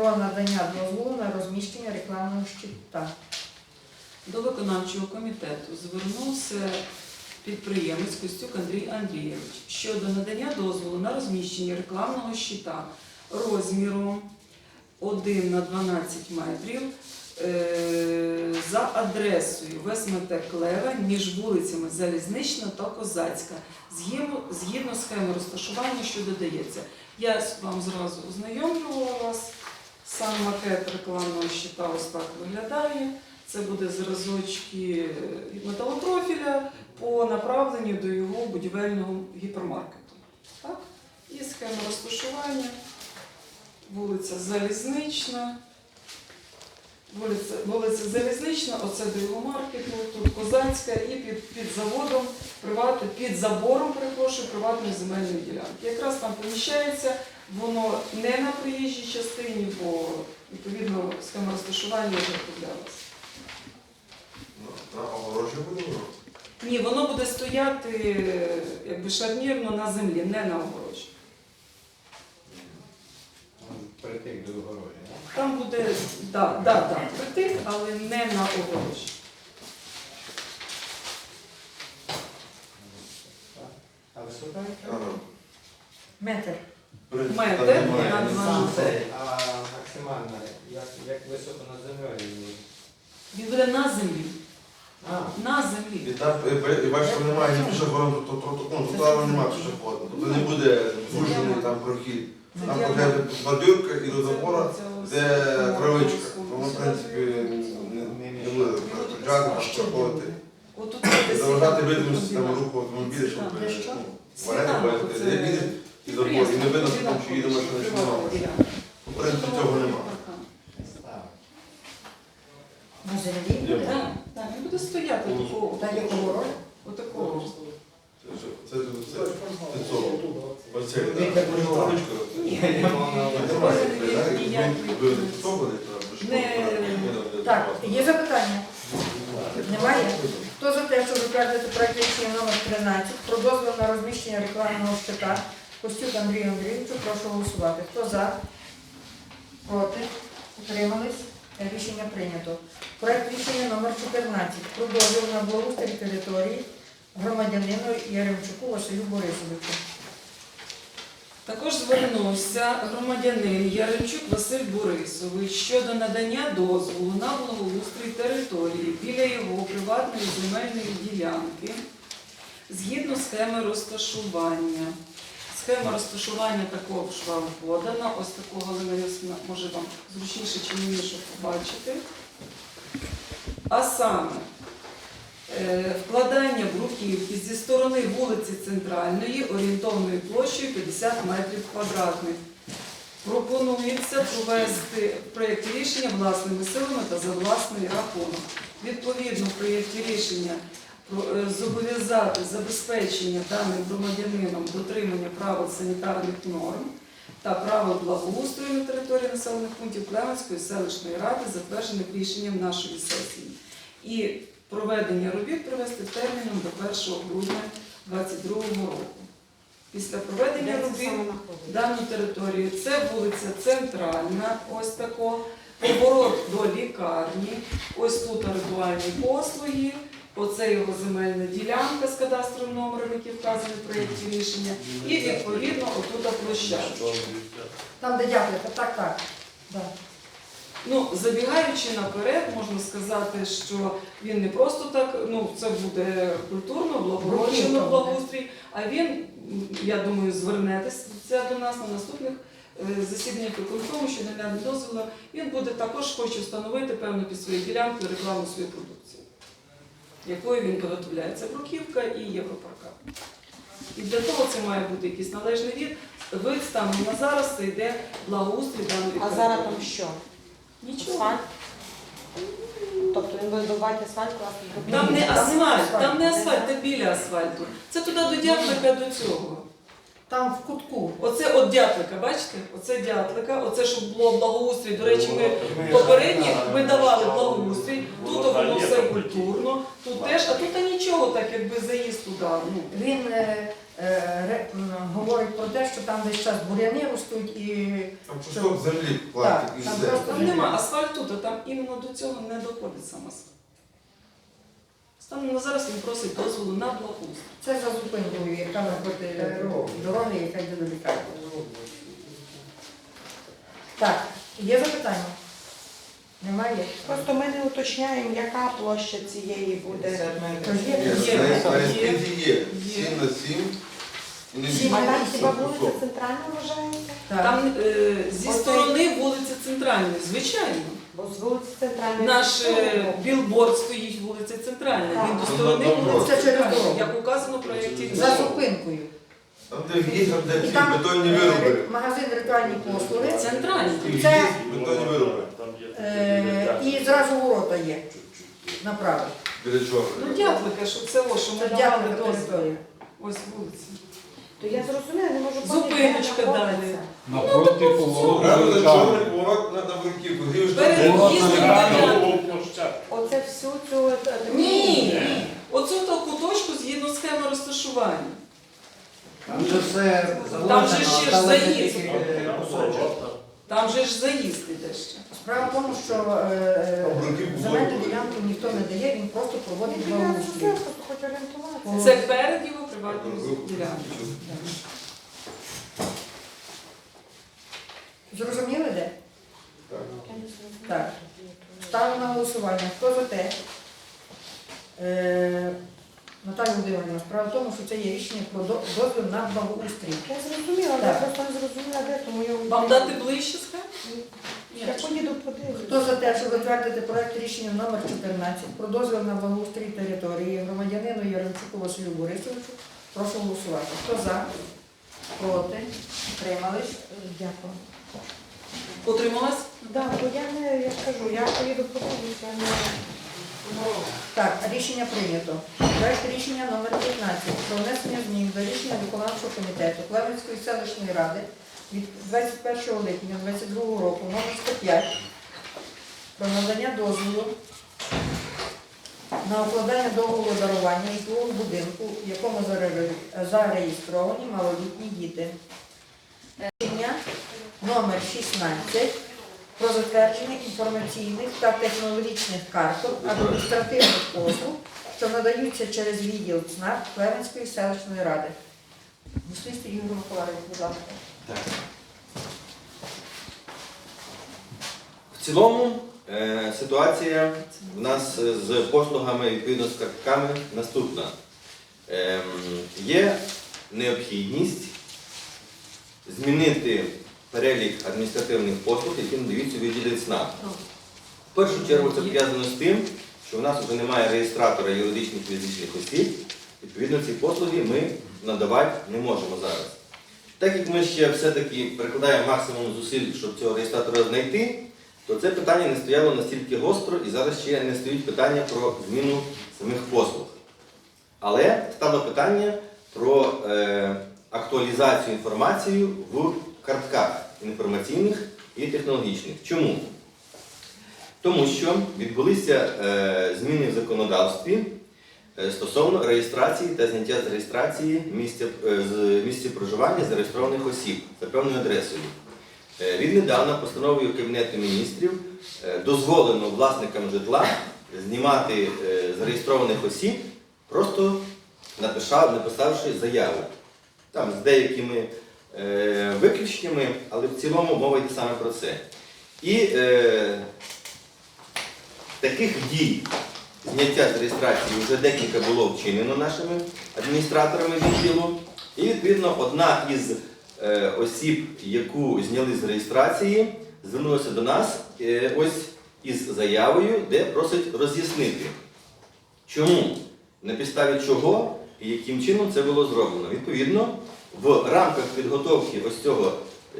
про надання дозволу на розміщення рекламного щита. До виконавчого комітету звернувся підприємець Костюк Андрій Андрійович щодо надання дозволу на розміщення рекламного щита розміром 1 на 12 метрів е, за адресою ВСМТ Клева між вулицями Залізнична та Козацька згідно, згідно схеми розташування, що додається. Я вам зразу ознайомлювала вас. Сам макет рекламного щита ось так виглядає. Це буде зразочки металопрофіля по направленню до його будівельного гіпермаркету. Так? І схема розташування. Вулиця Залізнична. Вулиця, вулиця Залізнична, оце до його маркету, тут Козацька і під, під заводом, приват, під забором, перепрошую, приватної земельної ділянки. Якраз там поміщається, воно не на проїжджій частині, бо відповідно схема розташування вже подивлялася. На огорожі будемо? Ні, воно буде стояти якби шарнірно на землі, не на огорожі. Притик до огорожі, так? Там буде, да, да, да, притик, але не на огорожі. А висока? Метр. Метр Немає. на Не сам цей, а максимальна, як, як високо над землею. Він буде на землі. А, На землі. І так, і бе- і бачиш, що немає ні пішоходу, то, то, то, ну, тротуару немає пішоходу. Тобто не буде звужений там прохід. Там буде бордюрка і до забора, де травичка. Тому, в принципі, не, буде приходжати, там проходити. Отут І заважати видимості там руху автомобіля, щоб ви, ну, бачите, це як їде і забор, і не видно, що там чи їде машина, чи Приватна В принципі, цього немає. На Є. буде. Так, так, він буде стояти такого. Та якого року? Отакого. Це що? Це це це цього. Оце, так? не Травичка. Ні, на? Ви хто буде? там? Ви ж Не- хто? Так, є запитання? Немає? Хто за те, щоб затвердити проект рішення номер 13 про дозвіл на розміщення рекламного щита Костюк Андрію Андрійовичу, прошу голосувати. Хто за? Проти? Утримались? Рішення прийнято. Проект рішення номер 14 про дозвіл на благоустрій території громадянину Яремчуку Василю Борисовичу. Також звернувся громадянин Яремчук Василь Борисович щодо надання дозволу на благоустрій території біля його приватної земельної ділянки згідно схеми розташування. Схема розташування також вам подана. Ось такого Галина може вам зручніше чи ні, щоб побачити. А саме е, вкладання бруківки зі сторони вулиці Центральної орієнтовною площею 50 метрів квадратних. Пропонується провести проєкт рішення власними силами та за власний рахунок. Відповідно, в проєкті рішення зобов'язати забезпечення даним громадянином дотримання правил санітарних норм та правил благоустрою на території населених пунктів Клеменської селищної ради, затверджених рішенням нашої сесії. І проведення робіт привести терміном до 1 грудня 2022 року. Після проведення робіт дану територію це вулиця Центральна, ось тако, поворот до лікарні, ось тут ритуальні послуги, оце його земельна ділянка з кадастровим номером, який вказаний в проєкті рішення, і відповідно отут площадка. Там, де дякуєте, так, так. Да. Ну, забігаючи наперед, можна сказати, що він не просто так, ну це буде культурно, благородно благоустрій, а він, я думаю, звернетеся до нас на наступних е, засіданнях виконкому, що нагляне дозволу, він буде також хоче встановити певно під своєю ділянкою рекламу своєї продукції, якою він виготовляється Це бруківка і європаркан. І для того це має бути якийсь належний від. Вид станом на зараз це йде благоустрій даної А зараз там що? Нічого. Асфальт? Тобто він буде добувати асфальт класний Там не асфальт, там не асфальт, це біля асфальту. Це туди до дякника до цього. Там в кутку. Оце от дятлика, бачите? Оце дятлика, оце щоб було благоустрій. До речі, ми попередні ми давали благоустрій, тут воно все культурно, тут теж, а тут нічого так, якби заїзд туди. Ну, Він е, е, говорить про те, що там десь час буряни ростуть і Там кусок землі платить там Там нема асфальт тут, а там іменно до цього не доходить сам асфальт. Станом на зараз він просить дозволу на благоустрій. це за зупинкою, яка напроти дороги, яка йде до лікарні. Так, є запитання? Немає? Просто ми не уточняємо, яка площа цієї буде. Є Є, Є, є. є. Є. 7 на 7. І не Сім А там хіба вулиця центральна вважається? Так. Там е, зі Оце- сторони вулиці Центральної, звичайно. Наш е, білборд стоїть вулиця Центральна. Він до сторони вулиці це через дорогу. як указано в проєкті. За зупинкою. Там де в'їзд, там де ці бетонні е, вироби. магазин ритуальні послуги. Центральні. Це- бетонні вироби. Е, і зразу ворота є направо. Біля чого? Ну, дятлика, що це о, що ми Це давали дякую дозвіл. територія. Ось вулиця. То я зрозуміла, не можу Зупиночка далі. Напроти Правильно, чорний поворот на на Перед в'їздом до Оце всю цю... Ні. Оцю то куточку згідно схеми розташування. Там же все Там же ще ж заїзд. е. Там же ж заїзд іде ще. Справа в тому, що е, А земельну ділянку ніхто не дає, він просто проводить благоустрій. орієнтуватися. Це перед його приватною ділянкою. Зрозуміли де? Так. Ставлю на голосування. Хто за те? Е, Наталія Володимирівна, справа в тому, що це є рішення про до- дозвіл на благоустрій. Я зрозуміла, але я Так. просто не зрозуміла, де, тому я... Вам дати ближче схему? Я поїду. Хто за те, щоб затвердити проект рішення номер 14 про дозвіл на благоустрій території громадянину Яремчуку Василю Борисовичу, прошу голосувати. Хто за? Проти? Утримались? Дякую. Утрималась? Да, бо я не, я ж кажу, я поїду подивлюся, я не... Так, рішення прийнято. Проект рішення номер 15 про внесення змін до рішення виконавчого комітету Клевенської селищної ради від 21 липня 2022 року номер 105 про надання дозволу на укладання договору дарування житлового будинку, в якому зареєстровані малолітні діти. Рішення номер 16 про затвердження інформаційних та технологічних карток адміністративних послуг, що надаються через відділ ЦНАП Клевенської селищної ради. Мислисти Ігор Миколаївич, будь ласка. В цілому е, ситуація в нас з послугами відповідно з картками наступна. Ем, Є необхідність змінити перелік адміністративних послуг, які надаються у відділі ЦНАП. В першу чергу це пов'язано з тим, що у нас вже немає реєстратора юридичних фізичних осіб. Відповідно, ці послуги ми надавати не можемо зараз. Так як ми ще все-таки прикладаємо максимум зусиль, щоб цього реєстратора знайти, то це питання не стояло настільки гостро і зараз ще не стоїть питання про зміну самих послуг. Але стало питання про е, актуалізацію інформації в картках інформаційних і технологічних. Чому? Тому що відбулися е, зміни в законодавстві е, стосовно реєстрації та зняття з реєстрації місця, е, з місця проживання зареєстрованих осіб за певною адресою. Віднедавна постановою Кабінету міністрів дозволено власникам житла знімати зареєстрованих осіб, просто написавши заяву. Там з деякими виключеннями, але в цілому мова йде саме про це. І е, таких дій зняття з реєстрації вже декілька було вчинено нашими адміністраторами відділу. І відповідно одна із е, осіб, яку зняли з реєстрації, звернулася до нас е, ось із заявою, де просить роз'яснити, чому, на підставі чого і яким чином це було зроблено. Відповідно, в рамках підготовки ось цього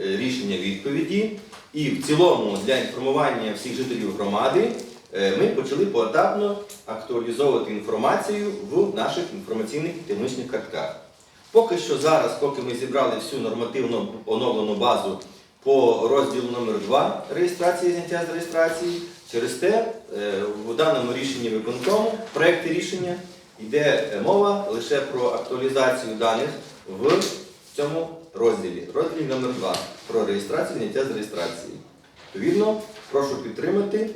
е, рішення відповіді і в цілому для інформування всіх жителів громади е, ми почали поетапно актуалізовувати інформацію в наших інформаційних і технічних картках. Поки що зараз, поки ми зібрали всю нормативно оновлену базу по розділу номер 2 реєстрації зняття з реєстрації, через те е, в даному рішенні виконкому, в проєкті рішення йде е, мова лише про актуалізацію даних в цьому розділі. Розділі номер 2 про реєстрацію зняття з реєстрації. Відповідно, прошу підтримати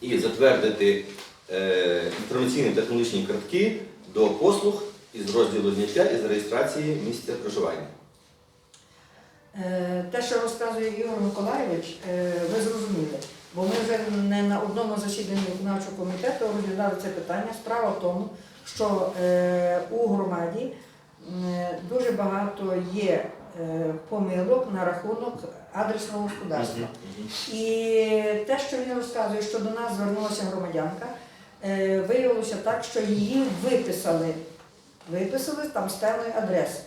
і затвердити е, інформаційні технологічні картки до послуг із розділу зняття і з реєстрації місця проживання. Е, Те, що розказує Ігор Миколайович, е, ви зрозуміли. Бо ми вже не на одному засіданні виконавчого комітету розглядали це питання. Справа в тому, що е, у громаді дуже багато є е, помилок на рахунок адресного господарства. І те, що він розказує, що до нас звернулася громадянка, е, виявилося так, що її виписали, виписали там з певної адреси.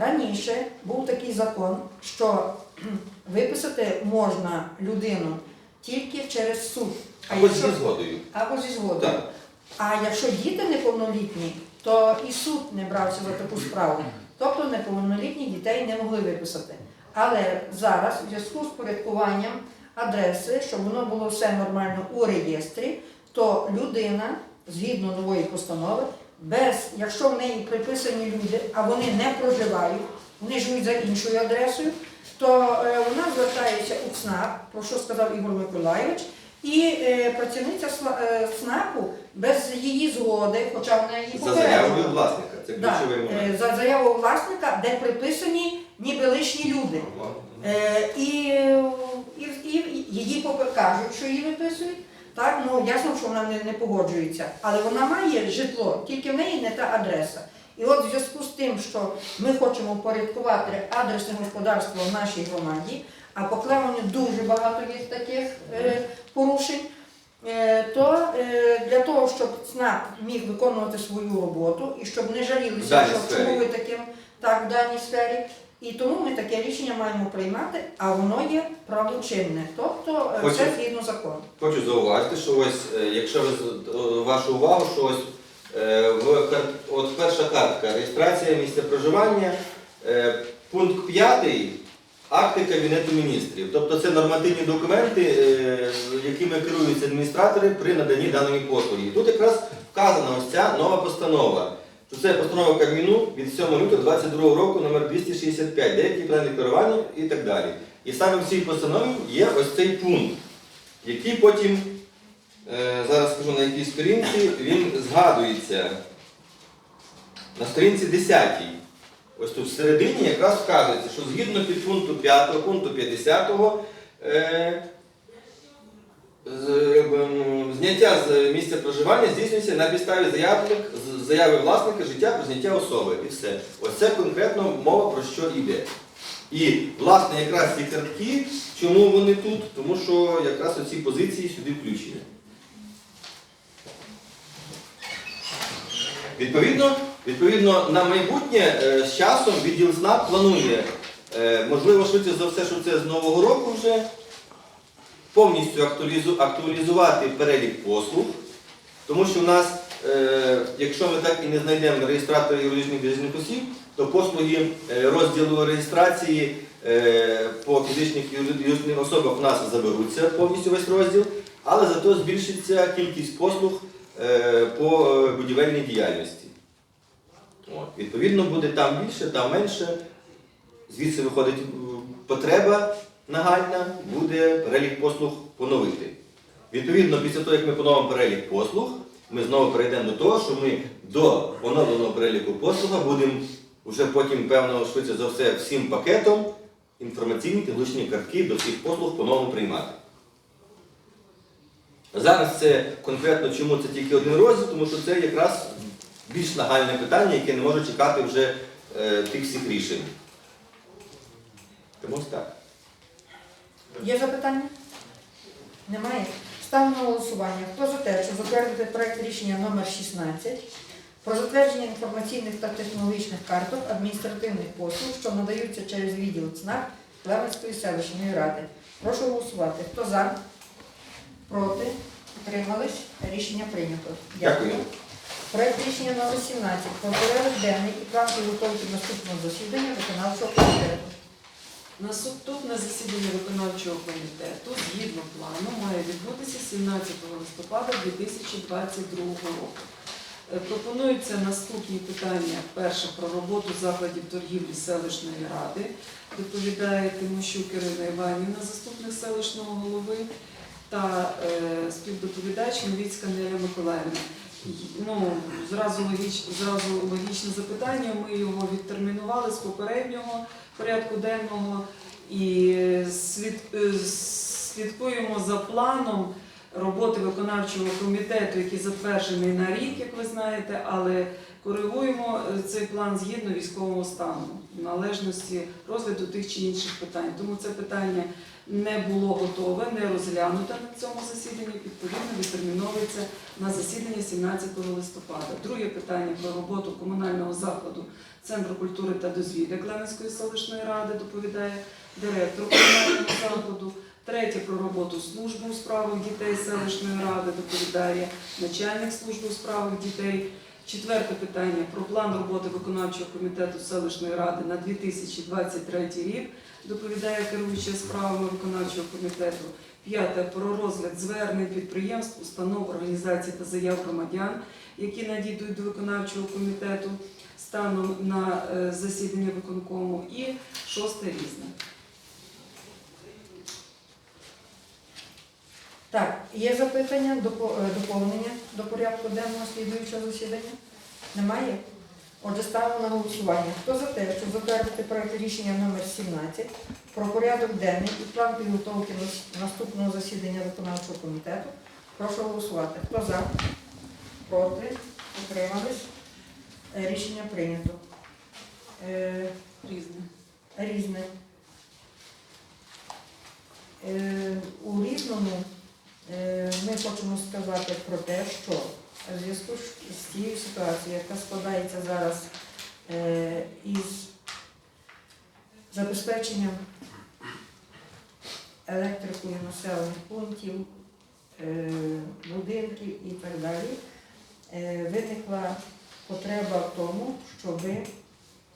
Раніше був такий закон, що виписати можна людину тільки через суд. А Або якщо- зі згодою. або зі згодою. Так. А якщо діти неповнолітні, то і суд не брався за таку справу. Тобто неповнолітні дітей не могли виписати. Але зараз, в зв'язку з порядкуванням адреси, щоб воно було все нормально у реєстрі, то людина, згідно нової постанови, без, якщо в неї приписані люди, а вони не проживають, вони живуть за іншою адресою, то е, вона звертається у ЦНАП, про що сказав Ігор Миколайович, і е, працівниця е, без її згоди, хоча вона її За заявою власника. Це да, ключовий момент. е, за заявою власника, де приписані ніби лишні люди. Е, і, і, і її кажуть, що її виписують. Так, ну ясно, що вона не, не погоджується, але вона має житло, тільки в неї не та адреса. І от в зв'язку з тим, що ми хочемо впорядкувати адресне господарство в нашій громаді, а по Клевані дуже багато є таких е, порушень, е, то е, для того, щоб ЦНАП міг виконувати свою роботу і щоб не жалілися, що чому ви таким так в даній сфері, і тому ми таке рішення маємо приймати, а воно є правочинне, тобто е, Хочу- все згідно закону. Хочу зауважити, що ось, якщо ви вашу увагу, що ось в от перша картка. Реєстрація місця проживання, пункт 5 акти Кабінету міністрів. Тобто це нормативні документи, е, якими керуються адміністратори при наданні даної послуги. Тут якраз вказана ось ця нова постанова. Що це постанова Кабміну від 7 лютого 2022 року номер 265, деякі плани керування і так далі. І саме в цій постанові є ось цей пункт який потім, е, зараз скажу на якій сторінці, він згадується на сторінці 10. Ось тут всередині якраз вказується, що згідно підпункту 5, пункту 50, е, з- м, зняття з місця проживання здійснюється на підставі заяви, заяви власника життя про зняття особи. І все. Ось це конкретно мова про що йде. І, власне, якраз ці картки, чому вони тут? Тому що якраз оці позиції сюди включені. Відповідно, відповідно на майбутнє е, з часом відділ СНАП планує, е, можливо, швидше за все, що це з нового року вже, повністю актуалізу- актуалізувати перелік послуг, тому що в нас, е, якщо ми так і не знайдемо реєстратора юридичних фізичних осіб, то послуги розділу реєстрації по фізичних юридичних особах у нас заберуться повністю весь розділ, але зато збільшиться кількість послуг по будівельній діяльності. От. Відповідно, буде там більше, там менше. Звідси виходить потреба нагальна, буде перелік послуг поновити. Відповідно, після того, як ми поновимо перелік послуг, ми знову перейдемо до того, що ми до оновленого переліку послуг будемо вже потім, певно, швидше за все, всім пакетом інформаційні технологічні картки до всіх послуг по-новому приймати. Зараз це конкретно чому це тільки один розділ, тому що це якраз більш нагальне питання, яке не може чекати вже е, тих всіх рішень. Тому ось так. Є запитання? Немає? Ставлю на голосування. Хто за те, щоб затвердити проект рішення номер 16 про затвердження інформаційних та технологічних карток адміністративних послуг, що надаються через відділ ЦНАП Левенської селищної ради. Прошу голосувати. Хто за? Проти? Утримались? Рішення прийнято. Дякую. Проект рішення номер 17 про порядок денний і план підготовки наступного засідання виконавчого комітету. Наступне засідання виконавчого комітету згідно плану має відбутися 17 листопада 2022 року. Е, Пропонуються наступні питання. Перше про роботу закладів торгівлі селищної ради. Доповідає Тимощук Ірина Іванівна, заступник селищного голови, та е, співдоповідач Новіцька Неля Миколаївна. Ну, зразу, логіч, зразу логічне запитання. Ми його відтермінували з попереднього порядку денного і слід, е, слідкуємо за планом роботи виконавчого комітету, який затверджений на рік, як ви знаєте, але коригуємо е, цей план згідно військового стану, належності розгляду тих чи інших питань. Тому це питання не було готове, не розглянуте на цьому засіданні, відповідно відтерміновується на засідання 17 листопада. Друге питання про роботу комунального закладу Центру культури та дозвілля Клевенської селищної ради доповідає директор комунального закладу. Третє про роботу служби у справах дітей селищної ради доповідає начальник служби у справах дітей. Четверте питання про план роботи виконавчого комітету селищної ради на 2023 рік доповідає керуюча справами виконавчого комітету. П'яте про розгляд звернень підприємств, установ, організацій та заяв громадян, які надійдуть до виконавчого комітету станом на е, засідання виконкому. І шосте різне. Так, є запитання, е, доповнення до порядку денного слідуючого засідання? Немає? Отже, ставимо на голосування. Хто за те, щоб затвердити проект рішення номер 17 про порядок денний і план підготовки наступного засідання виконавчого комітету? Прошу голосувати. Хто за? Проти? Утримались? Е, Рішення прийнято. Е, Різне. різне. У різному ми хочемо сказати про те, що в зв'язку з- тією ситуацією, яка складається зараз е, із забезпеченням електрикою населених пунктів, е, будинків і так далі, е, виникла потреба в тому, щоби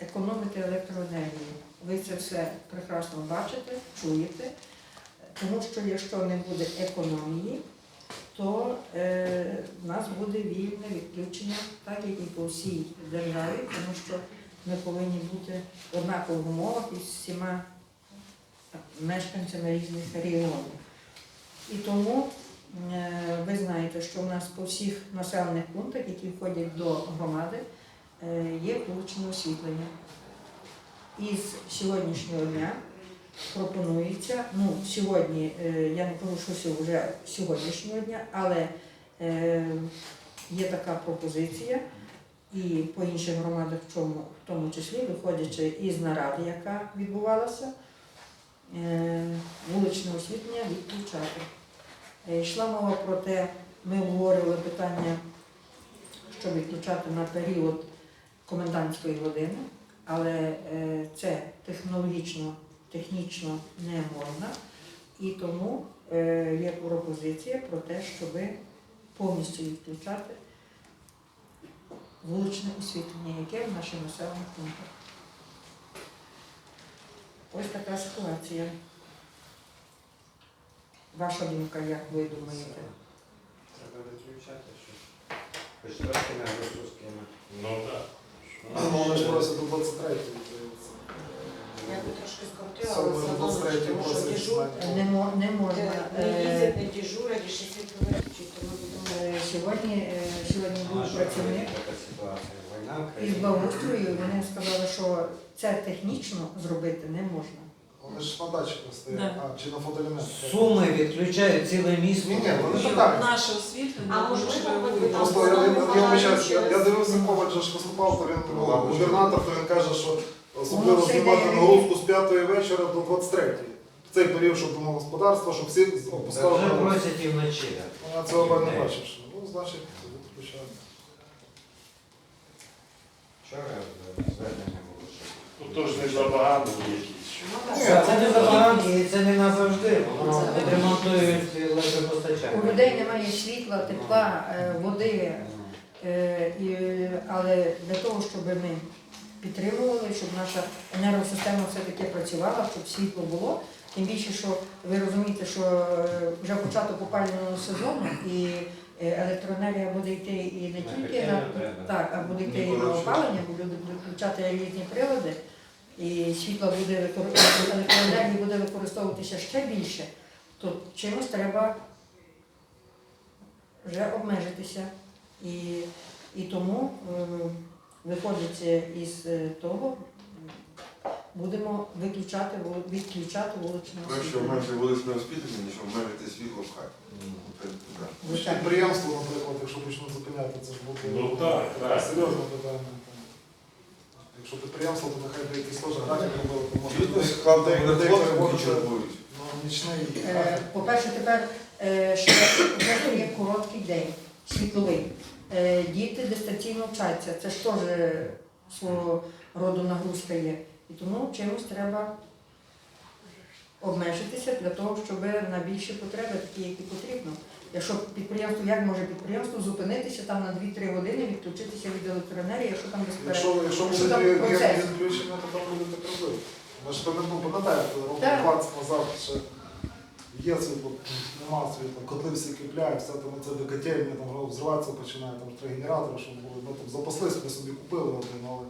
економити електроенергію. Ви це все прекрасно бачите, чуєте, тому що якщо не буде економії, то е, в нас буде вільне відключення, так як і по всій державі, тому що ми повинні бути в однакових умовах із всіма мешканцями різних регіонів. І тому е, ви знаєте, що в нас по всіх населених пунктах, які входять до громади, е, є вуличне освітлення. Із сьогоднішнього дня пропонується, ну сьогодні, е, я не що вже сьогоднішнього дня, але е, є така пропозиція, і по інших громадах, в чому, в тому числі, виходячи із наради, яка відбувалася, е, вуличне освітлення відключати. Йшла мова про те, ми обговорювали питання, що відключати на період комендантської години, але це технологічно, технічно не можна. І тому е, є пропозиція про те, щоб повністю відключати вуличне освітлення, яке в наших населених пунктах. Ось така ситуація. Ваша думка, як ви думаєте? Треба виключати щось. Хоч трошки нагрузку скинути. Ну так. Ну, Вони ж просять до 23 здається. Я би трошки скоротила, але все одно, 23 тому що дежур. Не, мо- не можна. не Е, їздять, не дежурять, і ще світло виключить, тому будемо... е, Сьогодні, е, сьогодні був що працівник із благоустрою, і вони сказали, що це технічно зробити не можна. Вони ж на датчиках стоять, Да. а чи на фотоелементах. Суми відключають ціле місто. Ні, ні, вони ж так. Наше освітлення А можливо, дуже ви там Просто я, я, я, вибачаюсь, я, я дивився, Коваль же ж виступав, то він ну, губернатор, то він каже, що особливо Воно знімати йде. нагрузку з 5 вечора до 23. В цей період, щоб домогосподарства, щоб всі опускали вже просять і вночі. Я цього не бачив. ще. Ну, значить, відключаємо. Вчора звернення було, що Ну то не забагато якісь. Ну, Це не забаганки і це не назавжди. Воно ремонтують У електропостачання. людей немає світла, тепла, е, води. Е, і, але для того, щоб ми підтримували, щоб наша енергосистема все-таки працювала, щоб світло було. Тим більше, що ви розумієте, що е, вже початок опалювального сезону і е, електроенергія буде йти і не тільки на так, а буде йти і на опалення, бо люди будуть включати різні прилади, і світло буде використовуватися, електроенергії буде використовуватися ще більше, то чимось треба вже обмежитися. І, і тому, е, виходить із е, того, будемо виключати, відключати вуличне освітлення. обмежити вуличне освітлення, ніж обмежити світло в хаті. Це так. Підприємство, наприклад, якщо почнуть зупиняти, це ж буде Ну, так, так. серйозне питання. Якщо підприємство, то нехай би якийсь теж графік робили, то може людей хлопці переводити чергують. на нічний Е, графік. По-перше, тепер е, ще є короткий день, світловий. Е, Діти дистанційно вчаться, це ж теж свого роду нагрузка є. І тому чимось треба обмежитися для того, щоб на більші потреби, такі, які потрібно. Якщо підприємство, як може підприємство зупинитися там на 2-3 години, відключитися від електроенергії, якщо там безперечно. Якщо, якщо Що буде відключення, то там буде так робити. Ви ж пам'ятаєте, ну, пам'ятаєте, років 20 назад ще є світло, нема світла, котли всі кипляють, все там це до котельні, там взриватися починає, там три генератори, щоб були, ну там запаслись, ми собі купили один, але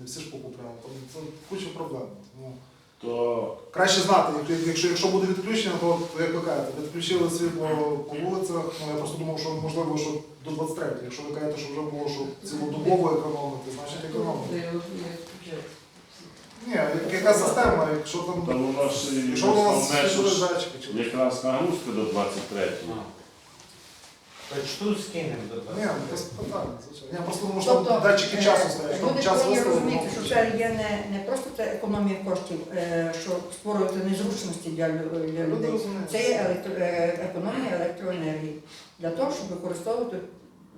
не всі ж покупляли. Там це куча проблем. Тому То краще знати, якщо, якщо, буде відключення, то як ви кажете, відключили світло по вулицях, ну я просто думав, що можливо, що до 23. Якщо ви кажете, що вже було, що цілодобово економити, значить економити. Ні, яка система, якщо там. там у нас і Якщо у вас датчики, чи якраз нагрузка до 23-го. Хоч тут скинемо до ні, ну, без питань, звичайно. Я просто думаю, що Тобто, датчики е, часу стоять, Люди час повинні виставили. розуміти, ну, що це є не, не просто це економія коштів, е, що створювати незручності для, лю- для Люди людей. розуміють. Це є електро, е, економія електроенергії для того, щоб використовувати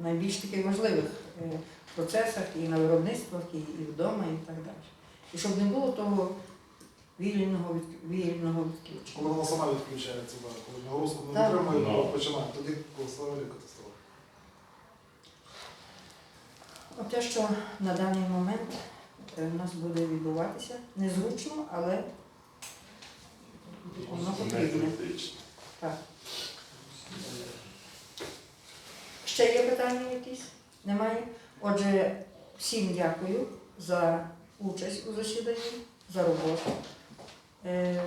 в найбільш таких важливих е, процесах і на виробництвах, і, і вдома, і так далі. І щоб не було того вільного, від, вільного відключення. Коли вона сама відключається, да. коли нагрузку не Так. витримує, то Ну. починає. Тоді взагалі катастрофа. От те, що на даний момент е, у нас буде відбуватися, незручно, але воно потрібне. Так. Ще є питання якісь? Немає? Отже, всім дякую за участь у засіданні, за роботу. Е,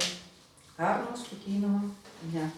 гарного, спокійного дня.